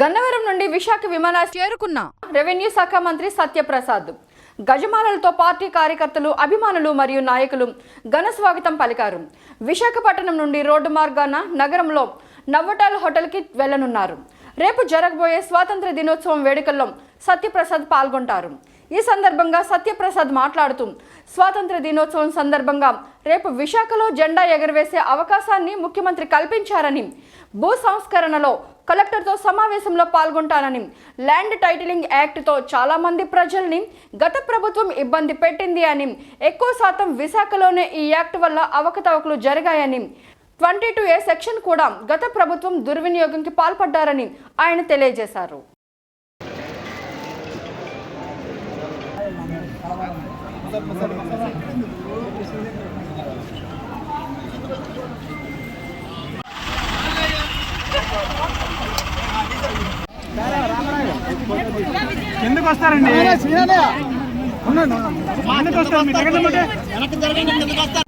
గన్నవరం నుండి విశాఖ విమానాశ్రయం చేరుకున్న రెవెన్యూ శాఖ మంత్రి సత్యప్రసాద్. గజమాలలతో పార్టీ కార్యకర్తలు అభిమానులు మరియు నాయకులు ఘన స్వాగతం పలికారు. విశాఖపట్నం నుండి రోడ్డు మార్గాన నగరంలో నవ్వటాల్ హోటల్కి వెళ్ళనున్నారు రేపు జరగబోయే స్వాతంత్ర దినోత్సవం వేడుకల్లో సత్యప్రసాద్ పాల్గొంటారు. ఈ సందర్భంగా సత్యప్రసాద్ మాట్లాడుతూ స్వాతంత్ర దినోత్సవం సందర్భంగా రేపు విశాఖలో జెండా ఎగరవేసే అవకాశాన్ని ముఖ్యమంత్రి కల్పించారని భూ సంస్కరణలో కలెక్టర్తో సమావేశంలో పాల్గొంటానని ల్యాండ్ టైటిలింగ్ యాక్ట్తో చాలామంది ప్రజల్ని గత ప్రభుత్వం ఇబ్బంది పెట్టింది అని ఎక్కువ శాతం విశాఖలోనే ఈ యాక్ట్ వల్ల అవకతవకలు జరిగాయని ట్వంటీ టూ ఏ సెక్షన్ కూడా గత ప్రభుత్వం దుర్వినియోగంకి పాల్పడ్డారని ఆయన తెలియజేశారు. ఎందుకు వస్తారండి? ఎందుకు వస్తారు.